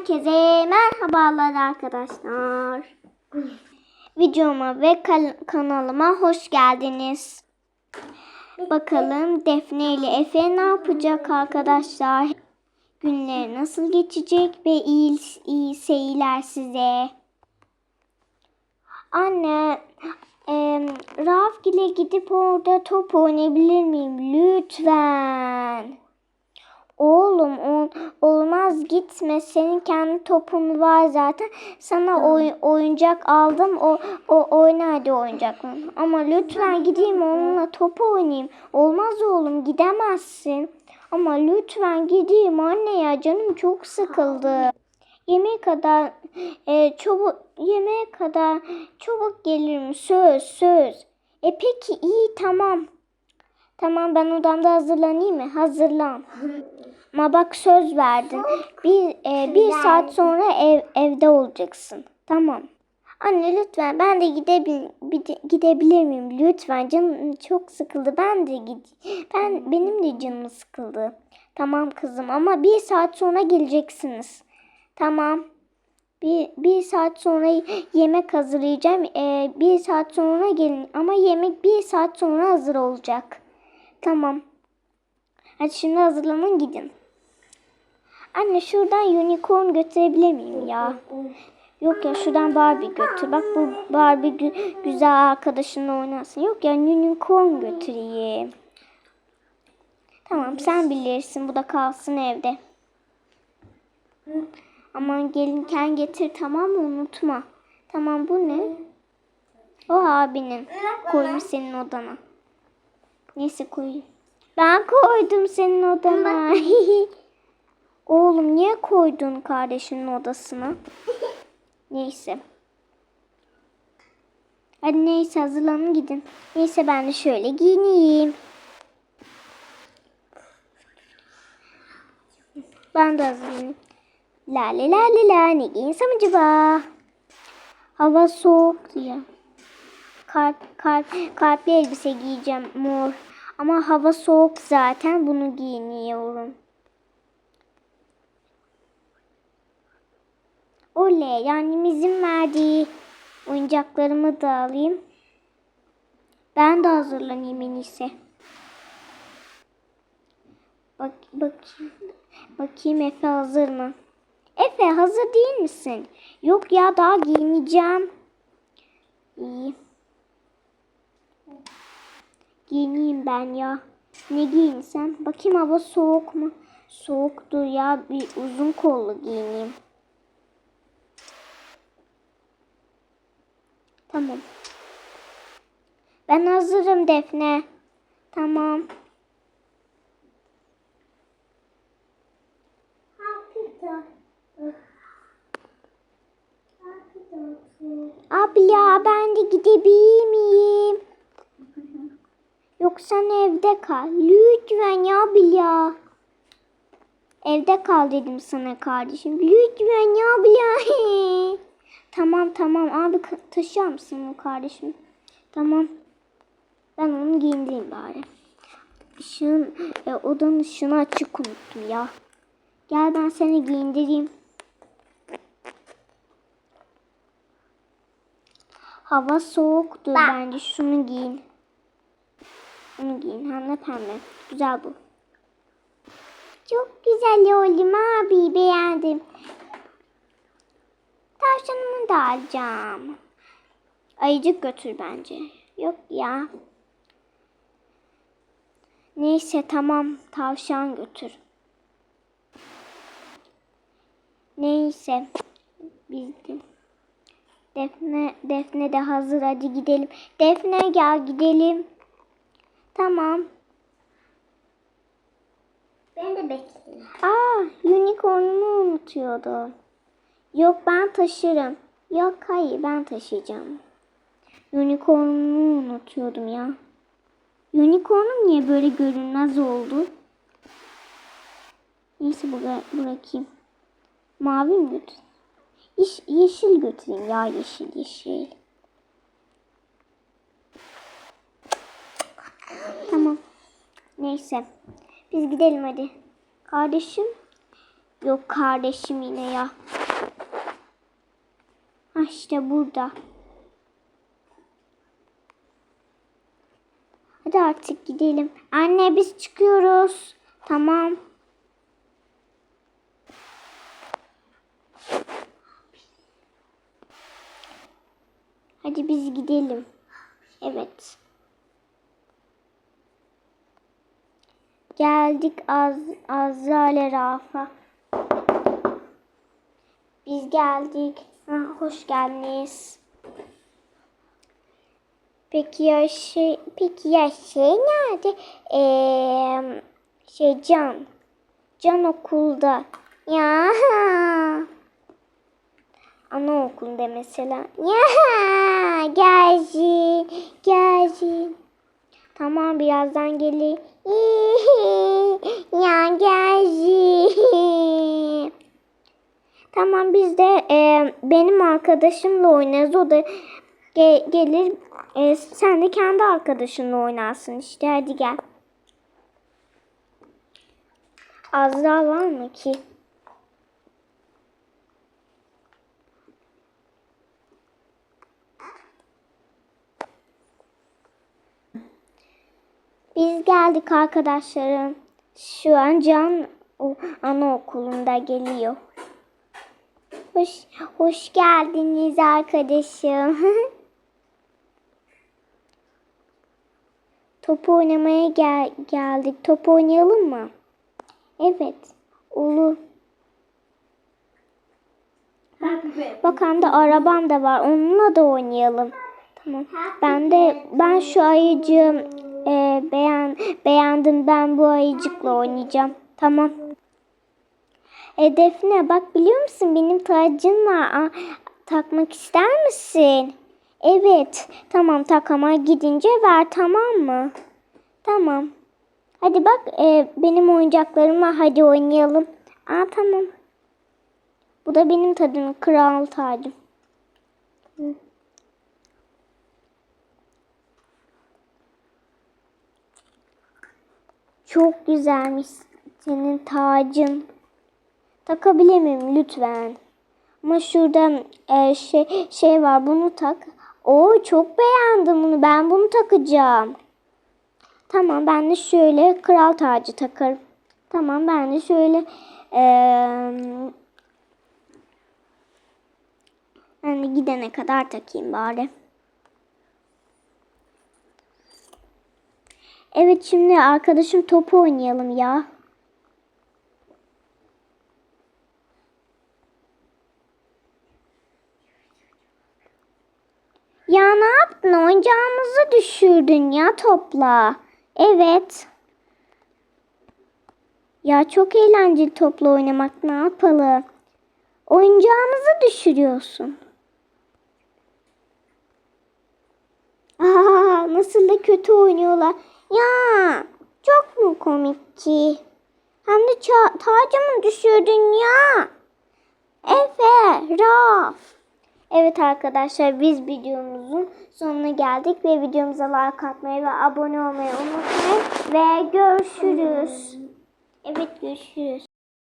Herkese merhabalar arkadaşlar. Videoma ve kanalıma hoş geldiniz. Bakalım Defne ile Efe ne yapacak arkadaşlar? Günleri nasıl geçecek ve iyi, iyi seyirler size. Anne, e, Rafk ile gidip orada top oynayabilir miyim? Lütfen. Oğlum ol- olmaz gitme. Senin kendi topun var zaten. Sana oy- oyuncak aldım. O, o oyna hadi oyuncakla. Ama lütfen gideyim onunla top oynayayım. Olmaz oğlum gidemezsin. Ama lütfen gideyim anne ya canım çok sıkıldı. Yemeğe kadar e, çabuk yemeğe kadar çabuk gelirim söz söz. E peki iyi tamam. Tamam ben odamda hazırlanayım mı? Hazırlan. Ama bak söz verdin. Bir, e, bir saat sonra ev, evde olacaksın. Tamam. Anne lütfen ben de gidebil, gidebilir miyim? Lütfen canım çok sıkıldı. Ben de gid ben benim de canım sıkıldı. Tamam kızım ama bir saat sonra geleceksiniz. Tamam. Bir, bir saat sonra yemek hazırlayacağım. Ee, bir saat sonra gelin ama yemek bir saat sonra hazır olacak. Tamam. Hadi şimdi hazırlanın gidin. Anne şuradan unicorn götürebilir miyim ya? Yok ya şuradan Barbie götür. Bak bu Barbie gü- güzel arkadaşınla oynasın. Yok ya unicorn götüreyim. Tamam sen bilirsin. Bu da kalsın evde. Aman gelinken getir tamam mı? Unutma. Tamam bu ne? O abinin. Koymuş senin odana. Neyse koyayım. Ben koydum senin odana. Oğlum niye koydun kardeşinin odasına? Neyse. Hadi neyse hazırlanın gidin. Neyse ben de şöyle giyineyim. Ben de hazırlanayım. La la la la la ne giyinsem acaba? Hava soğuk ya. Kalp, kalp, kalpli elbise giyeceğim mor. Ama hava soğuk zaten bunu giyiniyorum. Oley yani izin verdiği oyuncaklarımı da alayım. Ben de hazırlanayım en iyisi. Bak, bakayım, bakayım Efe hazır mı? Efe hazır değil misin? Yok ya daha giyineceğim. İyi. Giyineyim ben ya. Ne giyinsem? Bakayım hava soğuk mu? Soğuktur ya. Bir uzun kollu giyineyim. Tamam. Ben hazırım Defne. Tamam. Abla ben de gidebilir miyim? Yok sen evde kal. Lütfen ya abla. Evde kal dedim sana kardeşim. Lütfen ya abla. tamam tamam abi taşır mısın o kardeşim? Tamam. Ben onu giyindireyim bari. Işığın, e, odanın ışığını açık unuttum ya. Gel ben seni giyindireyim. Hava soğuktur bence şunu giyin. Bunu giyin hem de pembe. Güzel bu. Çok güzel oldum abi beğendim. Tavşanımı da alacağım. Ayıcık götür bence. Yok ya. Neyse tamam tavşan götür. Neyse. Biz de. Defne, Defne de hazır hadi gidelim. Defne gel gidelim. Tamam. Ben de bekliyorum. Aa, unicornumu unutuyordum. Yok ben taşırım. Yok hayır ben taşıyacağım. Unicornumu unutuyordum ya. Unicornum niye böyle görünmez oldu? Neyse bıra- bırakayım. Mavi mi götür? Yeş- yeşil götüreyim ya yeşil yeşil. Tamam. Neyse. Biz gidelim hadi. Kardeşim Yok kardeşim yine ya. Ha işte burada. Hadi artık gidelim. Anne biz çıkıyoruz. Tamam. Hadi biz gidelim. Evet. Geldik Az Azra ile Rafa. Biz geldik. Ha, hoş geldiniz. Peki ya şey, peki ya şey nerede? Ee, şey Can. Can okulda. Ya. Anaokulunda mesela. Ya gelsin. Gelsin. Tamam birazdan gelir. ya gelsin. Tamam biz de e, benim arkadaşımla oynarız. O da ge- gelir. E, sen de kendi arkadaşınla oynarsın işte. Hadi gel. Azra var mı ki? Geldik arkadaşlarım. Şu an Can anaokulunda geliyor. Hoş, hoş geldiniz arkadaşım. Top oynamaya gel geldik. Top oynayalım mı? Evet. Olur. Bak de arabam da var. Onunla da oynayalım. Tamam. Ben de ben şu ayıcığı e, beğen beğendim. Ben bu ayıcıkla oynayacağım. Tamam. E Defne bak biliyor musun benim tacım var. Aa, takmak ister misin? Evet. Tamam tak ama gidince ver tamam mı? Tamam. Hadi bak e, benim oyuncaklarım var. Hadi oynayalım. Aa tamam. Bu da benim tadım kral tacım. Çok güzelmiş senin tacın. Takabilir miyim lütfen? Ama şurada e, şey şey var bunu tak. Oo çok beğendim bunu. Ben bunu takacağım. Tamam ben de şöyle kral tacı takarım. Tamam ben de şöyle ben de gidene kadar takayım bari. Evet şimdi arkadaşım topu oynayalım ya. Ya ne yaptın? Oyuncağımızı düşürdün ya topla. Evet. Ya çok eğlenceli topla oynamak. Ne yapalım? Oyuncağımızı düşürüyorsun. Aa, nasıl da kötü oynuyorlar. Ya çok mu komik ki? Hem de tacımı düşürdün ya. Efe, Raf. Evet arkadaşlar biz videomuzun sonuna geldik ve videomuza like atmayı ve abone olmayı unutmayın ve görüşürüz. Evet görüşürüz.